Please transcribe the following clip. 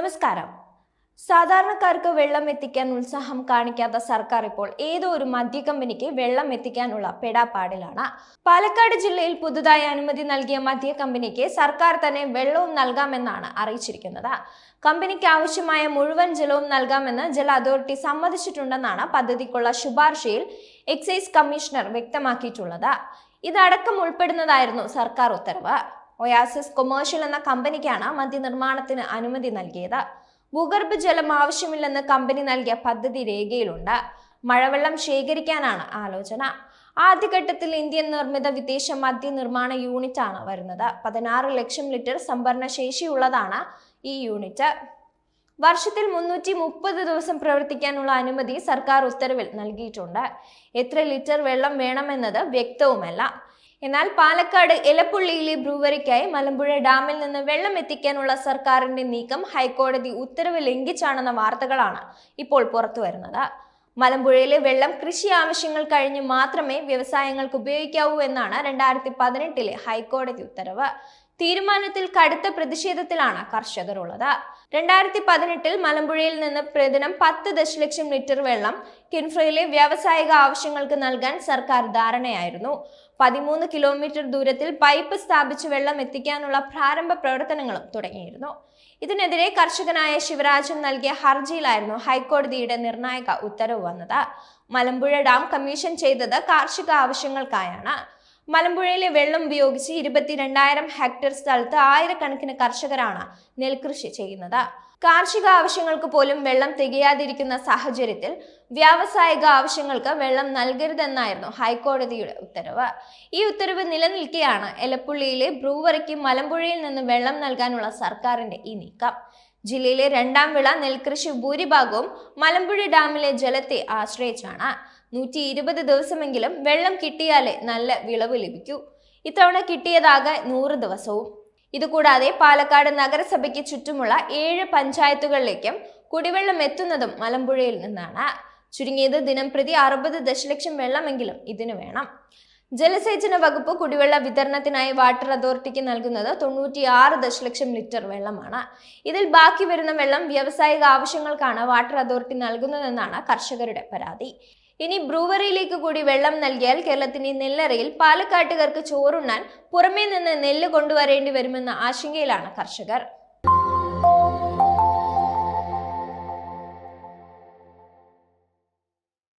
നമസ്കാരം. സാധാരണക്കാർക്ക് വെള്ളം എത്തിക്കാൻ ഉത്സാഹം കാണിക്കാത്ത സർക്കാർ ഇപ്പോൾ ഏതോ ഒരു മദ്യ കമ്പനിക്ക് വെള്ളം എത്തിക്കാനുള്ള പെടാപ്പാടിലാണ്. പാലക്കാട് ജില്ലയിൽ പുതുതായി അനുമതി നൽകിയ മദ്യ കമ്പനിക്ക് സർക്കാർ തന്നെ വെള്ളവും നൽകാമെന്നാണ് അറിയിച്ചിരിക്കുന്നത്. കമ്പനിക്ക് ആവശ്യമായ മുഴുവൻ ജലവും നൽകാമെന്ന് ജല അതോറിറ്റി സമ്മതിച്ചിട്ടുണ്ടെന്നാണ് പദ്ധതിക്കുള്ള ശുപാർശയിൽ എക്സൈസ് കമ്മീഷണർ വ്യക്തമാക്കിയിട്ടുള്ളത്. ഇതടക്കം ഉൾപ്പെടുന്നതായിരുന്നു സർക്കാർ ഉത്തരവ്. ഒയാസിസ് കൊമേഴ്ഷ്യൽ എന്ന കമ്പനിക്കാണ് മദ്യനിർമ്മാണത്തിന് അനുമതി നൽകിയത്. ഭൂഗർഭ ജലം ആവശ്യമില്ലെന്ന് കമ്പനി നൽകിയ പദ്ധതി രേഖയിലുണ്ട്. മഴവെള്ളം ശേഖരിക്കാനാണ് ആലോചന. ആദ്യഘട്ടത്തിൽ ഇന്ത്യൻ നിർമ്മിത വിദേശ മദ്യ നിർമ്മാണ യൂണിറ്റ് ആണ് വരുന്നത്. പതിനാറ് ലക്ഷം ലിറ്റർ സംഭരണ ശേഷിയുള്ളതാണ് ഈ യൂണിറ്റ്. വർഷത്തിൽ മുന്നൂറ്റി മുപ്പത് ദിവസം പ്രവർത്തിക്കാനുള്ള അനുമതി സർക്കാർ ഉത്തരവിൽ നൽകിയിട്ടുണ്ട്. എത്ര ലിറ്റർ വെള്ളം വേണമെന്നത് വ്യക്തവുമല്ല. എന്നാൽ പാലക്കാട് എലപ്പുള്ളിയിലെ ബ്രൂവറിക്കായി മലമ്പുഴ ഡാമിൽ നിന്ന് വെള്ളം എത്തിക്കാനുള്ള സർക്കാരിന്റെ നീക്കം ഹൈക്കോടതി ഉത്തരവ് ലംഘിച്ചാണെന്ന വാർത്തകളാണ് ഇപ്പോൾ പുറത്തു വരുന്നത്. മലമ്പുഴയിലെ വെള്ളം കൃഷി ആവശ്യങ്ങൾ കഴിഞ്ഞ് മാത്രമേ വ്യവസായങ്ങൾക്ക് ഉപയോഗിക്കാവൂ എന്നാണ് രണ്ടായിരത്തി പതിനെട്ടിലെ ഹൈക്കോടതി ഉത്തരവ്. തീരുമാനത്തിൽ കടുത്ത പ്രതിഷേധത്തിലാണ് കർഷകർ ഉള്ളത് രണ്ടായിരത്തി പതിനെട്ടിൽ മലമ്പുഴയിൽ നിന്ന് പ്രതിദിനം പത്ത് ദശലക്ഷം ലിറ്റർ വെള്ളം കിൻഫ്രയിലെ വ്യാവസായിക ആവശ്യങ്ങൾക്ക് നൽകാൻ സർക്കാർ ധാരണയായിരുന്നു. പതിമൂന്ന് കിലോമീറ്റർ ദൂരത്തിൽ പൈപ്പ് സ്ഥാപിച്ച് വെള്ളം എത്തിക്കാനുള്ള പ്രാരംഭ പ്രവർത്തനങ്ങളും തുടങ്ങിയിരുന്നു. ഇതിനെതിരെ കർഷകനായ ശിവരാജൻ നൽകിയ ഹർജിയിലായിരുന്നു ഹൈക്കോടതിയുടെ നിർണായക ഉത്തരവ് വന്നത്. മലമ്പുഴ ഡാം കമ്മീഷൻ ചെയ്തത് കാർഷിക ആവശ്യങ്ങൾക്കായാണ്. മലമ്പുഴയിലെ വെള്ളം ഉപയോഗിച്ച് ഇരുപത്തിരണ്ടായിരം ഹെക്ടർ സ്ഥലത്ത് ആയിരക്കണക്കിന് കർഷകരാണ് നെൽകൃഷി ചെയ്യുന്നത്. കാർഷിക ആവശ്യങ്ങൾക്ക് പോലും വെള്ളം തികയാതിരിക്കുന്ന സാഹചര്യത്തിൽ വ്യാവസായിക ആവശ്യങ്ങൾക്ക് വെള്ളം നൽകരുതെന്നായിരുന്നു ഹൈക്കോടതിയുടെ ഉത്തരവ്. ഈ ഉത്തരവ് നിലനിൽക്കെയാണ് എലപ്പുള്ളിയിലെ ബ്രൂവറിക്ക് മലമ്പുഴയിൽ നിന്ന് വെള്ളം നൽകാനുള്ള സർക്കാരിന്റെ ഈ നീക്കം. ജില്ലയിലെ രണ്ടാം വിള നെൽകൃഷി ഭൂരിഭാഗവും മലമ്പുഴ ഡാമിലെ ജലത്തെ ആശ്രയിച്ചാണ്. നൂറ്റി ഇരുപത് ദിവസമെങ്കിലും വെള്ളം കിട്ടിയാലേ നല്ല വിളവ് ലഭിക്കൂ. ഇത്തവണ കിട്ടിയതാകെ നൂറ് ദിവസവും. ഇതുകൂടാതെ പാലക്കാട് നഗരസഭയ്ക്ക് ചുറ്റുമുള്ള ഏഴ് പഞ്ചായത്തുകളിലേക്കും കുടിവെള്ളം എത്തുന്നതും മലമ്പുഴയിൽ നിന്നാണ്. ചുരുങ്ങിയത് ദിനം പ്രതി അറുപത് ദശലക്ഷം വെള്ളമെങ്കിലും ഇതിനു വേണം. ജലസേചന വകുപ്പ് കുടിവെള്ള വിതരണത്തിനായി വാട്ടർ അതോറിറ്റിക്ക് നൽകുന്നത് തൊണ്ണൂറ്റിയാറ് ദശലക്ഷം ലിറ്റർ വെള്ളമാണ്. ഇതിൽ ബാക്കി വരുന്ന വെള്ളം വ്യാവസായിക ആവശ്യങ്ങൾക്കാണ് വാട്ടർ അതോറിറ്റി നൽകുന്നതെന്നാണ് കർഷകരുടെ പരാതി. ഇനി ബ്രൂവറിയിലേക്ക് കൂടി വെള്ളം നൽകിയാൽ കേരളത്തിന്റെ നെല്ലറയിൽ പാലക്കാട്ടുകാർക്ക് ചോറുണ്ണാൻ പുറമേ നിന്ന് നെല്ല് കൊണ്ടുവരേണ്ടി വരുമെന്ന ആശങ്കയിലാണ് കർഷകർ.